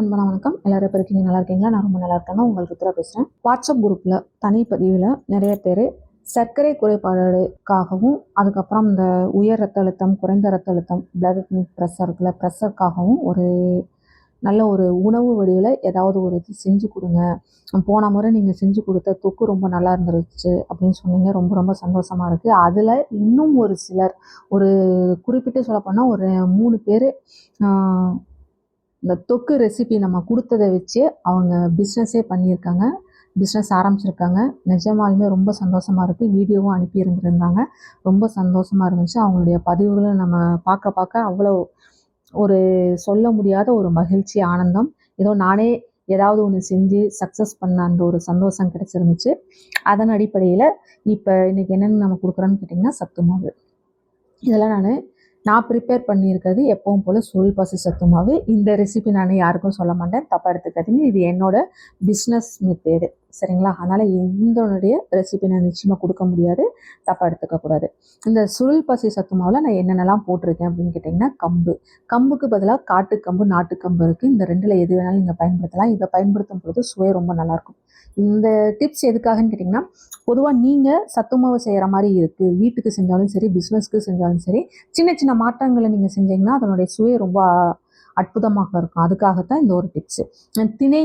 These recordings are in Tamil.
அன்பான வணக்கம். எல்லாரும் எப்படி இருக்கீங்க? நல்லா இருக்கீங்களா? நான் ரொம்ப நல்லா இருக்கேங்க. உங்களுக்கு ருத்ரா பேசுகிறேன் வாட்ஸ்அப் குரூப்பில் தனிப்பதிவில் நிறைய பேர் சர்க்கரை குறைபாடுக்காகவும் அதுக்கப்புறம் இந்த உயர் ரத்த அழுத்தம் குறைந்த ரத்த அழுத்தம் பிளட் ப்ரெஷருக்குள்ள ப்ரெஷருக்காகவும் ஒரு நல்ல ஒரு உணவு வடிவில் ஏதாவது ஒரு இது செஞ்சு கொடுங்க. போன முறை நீங்கள் செஞ்சு கொடுத்த தொக்கு ரொம்ப நல்லா இருந்துருச்சு அப்படின்னு சொன்னீங்க. ரொம்ப ரொம்ப சந்தோஷமாக இருக்குது அதில் இன்னும் ஒரு சிலர் ஒரு குறிப்பிட்டு சொல்லப்போனால் ஒரு மூணு பேர் இந்த தொக்கு ரெசிபி நம்ம கொடுத்ததை வச்சு அவங்க பிஸ்னஸே பண்ணியிருக்காங்க. பிஸ்னஸ் ஆரம்பிச்சிருக்காங்க. நிஜமாலுமே ரொம்ப சந்தோஷமாக இருக்குது வீடியோவும் அனுப்பி இருந்திருந்தாங்க. ரொம்ப சந்தோஷமாக இருந்துச்சு. அவங்களுடைய பதிவுகளை நம்ம பார்க்க பார்க்க அவ்வளோ ஒரு சொல்ல முடியாத ஒரு மகிழ்ச்சி ஆனந்தம். ஏதோ நானே ஏதாவது ஒன்று செஞ்சு சக்ஸஸ் பண்ண அந்த ஒரு சந்தோஷம் கிடச்சிருந்துச்சு. அதன் அடிப்படையில் இப்போ இன்றைக்கி என்னென்னு நம்ம கொடுக்குறோன்னு கேட்டிங்கன்னா சத்து மாவு. இதெல்லாம் நான் நான் ப்ரிப்பேர் பண்ணியிருக்கிறது எப்பவும் போல் சுருள் பசி சத்துமாவே இந்த ரெசிபி நான் யாருக்கும் சொல்ல மாட்டேன். தப்பாக எடுத்துக்காதீங்க. இது என்னோட பிஸ்னஸ் மெத்தேடு சரிங்களா? அதனால் எந்தனுடைய ரெசிபி நான் நிச்சயமாக கொடுக்க முடியாது. தப்பாக எடுத்துக்கக்கூடாது இந்த சுருள் பசி சத்து மாவில் நான் என்னென்னலாம் போட்டிருக்கேன் அப்படின்னு கேட்டிங்கன்னா கம்பு. கம்புக்கு பதிலாக காட்டுக்கம்பு நாட்டுக்கம்பு இருக்குது இந்த ரெண்டில் எது வேணாலும் நீங்கள் பயன்படுத்தலாம். இதை பயன்படுத்தும் பொழுது சுவை ரொம்ப நல்லாயிருக்கும். இந்த டிப்ஸ் எதுக்காகன்னு கேட்டிங்கன்னா பொதுவாக நீங்கள் சத்து மாவு செய்கிற மாதிரி இருக்குது வீட்டுக்கு செஞ்சாலும் சரி பிஸ்னஸ்க்கு செஞ்சாலும் சரி சின்ன சின்ன மாற்றங்களை நீங்கள் செஞ்சீங்கன்னா அதனுடைய சுவை ரொம்ப அற்புதமாக இருக்கும். அதுக்காகத்தான் இந்த ஒரு டிப்ஸு திணை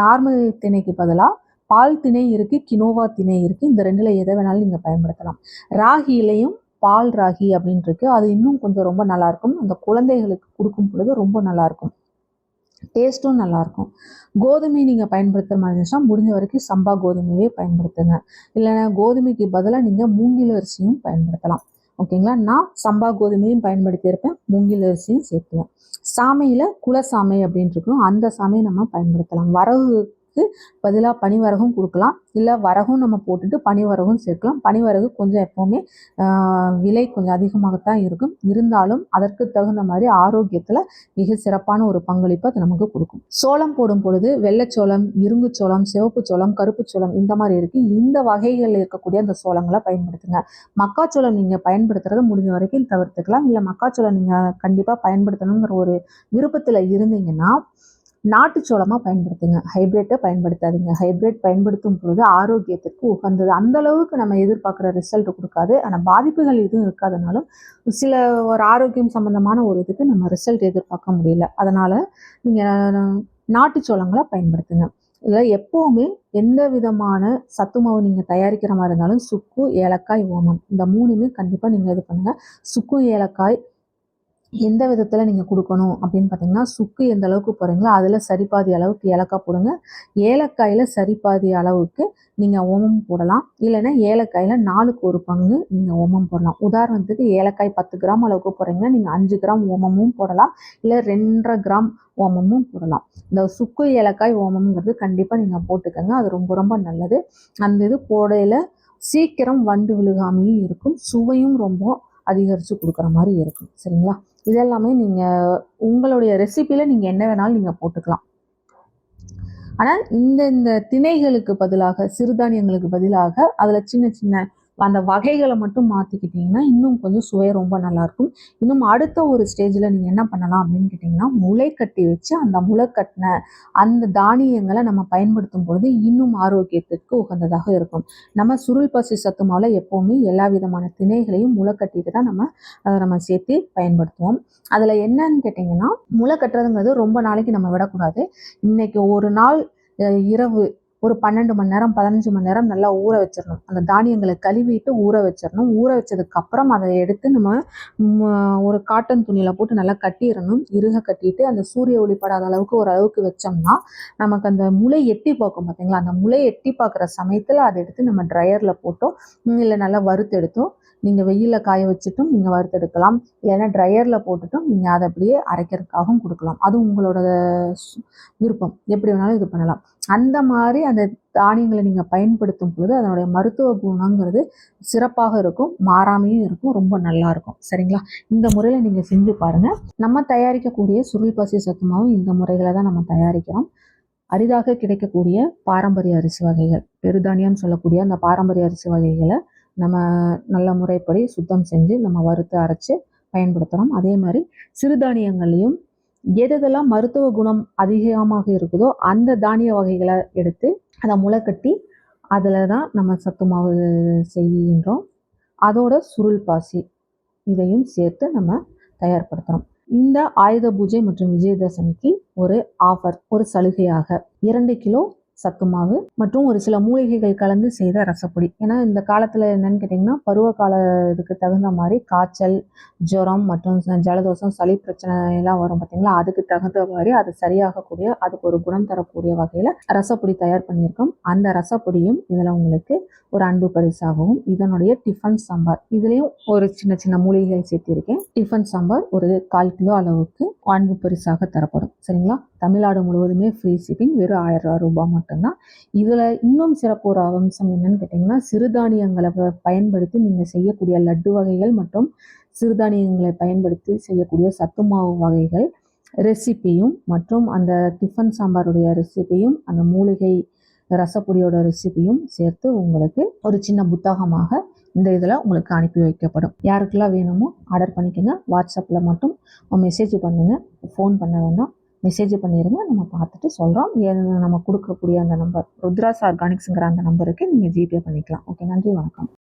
நார்மல் திணைக்கு பதிலாக பால் திணை இருக்குது கினோவா திணை இருக்குது இந்த ரெண்டில் எதை வேணாலும் நீங்கள் பயன்படுத்தலாம். ராகியிலையும் பால் ராகி அப்படின்ட்டு அது இன்னும் கொஞ்சம் ரொம்ப நல்லாயிருக்கும் அந்த குழந்தைகளுக்கு கொடுக்கும் பொழுது ரொம்ப நல்லாயிருக்கும் டேஸ்ட்டும் நல்லாயிருக்கும் கோதுமை நீங்கள் பயன்படுத்துகிற மாதிரி இருந்துச்சுன்னா முடிஞ்ச வரைக்கும் சம்பா கோதுமையே பயன்படுத்துங்க. இல்லைன்னா கோதுமைக்கு பதிலாக நீங்கள் மூங்கில் அரிசியும் பயன்படுத்தலாம். ஓகேங்களா? நான் சம்பா கோதுமையும் பயன்படுத்தியிருப்பேன். மூங்கில் அரிசியும் சேர்த்துவேன். சாமையில் குலசாமை அப்படின்ட்டு இருக்கும். அந்த சாமையை நம்ம பயன்படுத்தலாம். வரவு வரகுக்கு பதிலாக பனிவரகும் கொடுக்கலாம். இல்லை வரகும் நம்ம போட்டுட்டு பனிவரகும் சேர்க்கலாம். பனிவரகு கொஞ்சம் எப்போவுமே விலை கொஞ்சம் அதிகமாகத்தான் இருக்கும். இருந்தாலும் அதற்கு தகுந்த மாதிரி ஆரோக்கியத்தில் மிக சிறப்பான ஒரு பங்களிப்பு அது நமக்கு கொடுக்கும். சோளம் போடும் பொழுது வெள்ளைச்சோளம் இரும்பு சோளம் சிவப்பு சோளம் கருப்பு சோளம் இந்த மாதிரி இருக்குது இந்த வகைகளில் இருக்கக்கூடிய அந்த சோளங்களை பயன்படுத்துங்க. மக்காச்சோளம் நீங்கள் பயன்படுத்துறது முடிஞ்ச வரைக்கும் தவிர்த்துக்கலாம். இல்லை மக்காச்சோளம் நீங்கள் கண்டிப்பாக பயன்படுத்தணுங்கிற ஒரு விருப்பத்தில் இருந்தீங்கன்னா நாட்டு சோளமாக பயன்படுத்துங்க. ஹைப்ரிட்டை பயன்படுத்தாதீங்க. ஹைப்ரிட் பயன்படுத்தும் பொழுது ஆரோக்கியத்திற்கு உகந்தது. அந்த அளவுக்கு நம்ம எதிர்பார்க்குற ரிசல்ட் கொடுக்காது. ஆனால் பாதிப்புகள் எதுவும் இருக்காதனாலும் சில ஒரு ஆரோக்கியம் சம்மந்தமான ஒரு இதுக்கு நம்ம ரிசல்ட் எதிர்பார்க்க முடியல. அதனால் நீங்கள் நாட்டு சோளங்களை பயன்படுத்துங்க. இதில் எப்போவுமே எந்த விதமான சத்து மாவு நீங்கள் தயாரிக்கிற மாதிரி இருந்தாலும் சுக்கு ஏலக்காய் ஓமம் இந்த மூணுமே கண்டிப்பாக நீங்கள் இது பண்ணுங்கள் சுக்கு ஏலக்காய் எந்த விதத்தில் நீங்கள் கொடுக்கணும் அப்படின்னு பார்த்தீங்கன்னா சுக்கு எந்த அளவுக்கு போகிறீங்களோ அதில் சரிபாதி அளவுக்கு ஏலக்காய் போடுங்க. ஏலக்காயில் சரிபாதி அளவுக்கு நீங்கள் ஓமம் போடலாம். இல்லைன்னா ஏலக்காயில் நாலுக்கு ஒரு பங்கு நீங்கள் ஓமம் போடலாம். உதாரணத்துக்கு ஏலக்காய் பத்து கிராம் அளவுக்கு போகிறீங்கன்னா நீங்கள் அஞ்சு கிராம் ஓமமும் போடலாம். இல்லை ரெண்டரை கிராம் ஓமமும் போடலாம். இந்த சுக்கு ஏலக்காய் ஓமம்ங்கிறது கண்டிப்பாக நீங்கள் போட்டுக்கோங்க. அது ரொம்ப ரொம்ப நல்லது. அந்த இது போடையில் சீக்கிரம் வண்டு விழுகாமையும் இருக்கும். சுவையும் ரொம்ப அதிகரித்து கொடுக்குற மாதிரி இருக்கும் சரிங்களா? இதெல்லாமே நீங்கள் உங்களுடைய ரெசிப்பியில் நீங்கள் என்ன வேணாலும் நீங்கள் போட்டுக்கலாம். ஆனால் இந்த இந்த திணைகளுக்கு பதிலாக சிறுதானியங்களுக்கு பதிலாக அதில் சின்ன சின்ன அந்த வகைகளை மட்டும் மாற்றிக்கிட்டிங்கன்னா இன்னும் கொஞ்சம் சுவை ரொம்ப நல்லாயிருக்கும். இன்னும் அடுத்த ஒரு ஸ்டேஜில் நீங்கள் என்ன பண்ணலாம் அப்படின்னு கேட்டிங்கன்னா முளை கட்டி வச்சு அந்த முளை கட்டின அந்த தானியங்களை நம்ம பயன்படுத்தும் பொழுது இன்னும் ஆரோக்கியத்திற்கு உகந்ததாக இருக்கும். நம்ம சுருள் பசி சத்து மாவில் எப்போவுமே எல்லா விதமான திணைகளையும் முளை கட்டிட்டு தான் நம்ம அதை நம்ம சேர்த்து பயன்படுத்துவோம். அதில் என்னன்னு கேட்டிங்கன்னா முளை கட்டுறதுங்கிறது ரொம்ப நாளைக்கு நம்ம விடக்கூடாது. இன்றைக்கி ஒரு நாள் இரவு ஒரு பன்னெண்டு மணி நேரம் பதினஞ்சு மணி நேரம் நல்லா ஊற வச்சிடணும் அந்த தானியங்களை கழுவிட்டு ஊற வச்சிடணும் ஊற வச்சதுக்கப்புறம் அதை எடுத்து நம்ம ஒரு காட்டன் துணியில் போட்டு நல்லா கட்டிடணும் இருக கட்டிட்டு அந்த சூரிய ஒளிப்படாத அளவுக்கு ஒரு அளவுக்கு வச்சோம்னா நமக்கு அந்த முளை எட்டி பார்க்கும் பார்த்தீங்களா அந்த முளை எட்டி பார்க்குற சமயத்தில் அதை எடுத்து நம்ம ட்ரையரில் போட்டோம் இல்லை நல்லா வறுத்து எடுத்தோம் நீங்கள் வெயிலில் காய வச்சுட்டும் நீங்கள் வறுத்தெடுக்கலாம் இல்லைன்னா ட்ரையரில் போட்டுட்டும் நீங்கள் அதை அப்படியே அரைக்கிறதுக்காகவும் கொடுக்கலாம். அது உங்களோட விருப்பம். எப்படி வேணாலும் இது பண்ணலாம். அந்த மாதிரி அந்த தானியங்களை நீங்கள் பயன்படுத்தும் பொழுது அதனுடைய மருத்துவ குணங்கிறது சிறப்பாக இருக்கும் மாறாமையும் இருக்கும் ரொம்ப நல்லா இருக்கும். சரிங்களா? இந்த முறையில் நீங்கள் செஞ்சு பாருங்கள் நம்ம தயாரிக்கக்கூடிய சுருள் பசி சத்துமாவும் இந்த முறைகளை தான் நம்ம தயாரிக்கிறோம். அரிதாக கிடைக்கக்கூடிய பாரம்பரிய அரிசி வகைகள் பெருதானியம் சொல்லக்கூடிய அந்த பாரம்பரிய அரிசி வகைகளை நம்ம நல்ல முறைப்படி சுத்தம் செஞ்சு நம்ம வறுத்து அரைச்சி பயன்படுத்துகிறோம் அதே மாதிரி சிறுதானியங்கள்லேயும் எது எதெல்லாம் மருத்துவ குணம் அதிகமாக இருக்குதோ அந்த தானிய வகைகளை எடுத்து அதை முளைக்கட்டி அதில் தான் நம்ம சத்து மாவு செய்கின்றோம். அதோட சுருள் பாசி இதையும் சேர்த்து நம்ம தயார்படுத்துகிறோம் இந்த ஆயுத பூஜை மற்றும் விஜயதசமிக்கு ஒரு ஆஃபர் ஒரு சலுகையாக இரண்டு கிலோ சத்து மாவு மற்றும் ஒரு சில மூலிகைகள் கலந்து செய்த ரசப்பொடி. ஏன்னா இந்த காலத்தில் என்னன்னு கேட்டிங்கன்னா பருவ கால இதுக்கு தகுந்த மாதிரி காய்ச்சல் ஜுரம் மற்றும் ஜலதோஷம் சளி பிரச்சனை எல்லாம் வரும் பார்த்தீங்களா அதுக்கு தகுந்த மாதிரி அது சரியாகக்கூடிய அதுக்கு ஒரு குணம் தரக்கூடிய வகையில் ரசப்பொடி தயார் பண்ணியிருக்கோம். அந்த ரசப்பொடியும் இதில் உங்களுக்கு ஒரு அன்பு பரிசாகவும் இதனுடைய டிஃபன் சாம்பார். இதுலேயும் ஒரு சின்ன சின்ன மூலிகைகள் சேர்த்திருக்கேன். டிஃபன் சாம்பார் ஒரு கால் கிலோ அளவுக்கு அன்பு பரிசாக தரப்படும். சரிங்களா? தமிழ்நாடு முழுவதுமே ஃப்ரீ ஷிப்பிங் வெறும் ஆயிரம் ரூபாய் மட்டும்தான். இதில் இன்னும் சிறப்பு ஒரு அம்சம் என்னன்னு கேட்டிங்கன்னா சிறுதானியங்களை பயன்படுத்தி நீங்கள் செய்யக்கூடிய லட்டு வகைகள் மற்றும் சிறுதானியங்களை பயன்படுத்தி செய்யக்கூடிய சத்து மாவு வகைகள் ரெசிப்பியும் மற்றும் அந்த டிஃபன் சாம்பாருடைய ரெசிப்பியும் அந்த மூலிகை ரசப்பொடியோட ரெசிபியும் சேர்த்து உங்களுக்கு ஒரு சின்ன புத்தகமாக இந்த இதில் உங்களுக்கு அனுப்பி வைக்கப்படும். யாருக்கெல்லாம் வேணுமோ ஆர்டர் பண்ணிக்கோங்க. வாட்ஸ்அப்பில் மட்டும் மெசேஜ் பண்ணுங்கள் ஃபோன் பண்ண வேண்டாம் மெசேஜ் பண்ணிடுங்க நம்ம பார்த்துட்டு சொல்கிறோம் நம்ம கொடுக்கக்கூடிய அந்த நம்பர் ருத்ராஸ் ஆர்கானிக்ஸுங்கிற அந்த நம்பருக்கு நீங்கள் ஜிபே பண்ணிக்கலாம். ஓகே நன்றி வணக்கம்.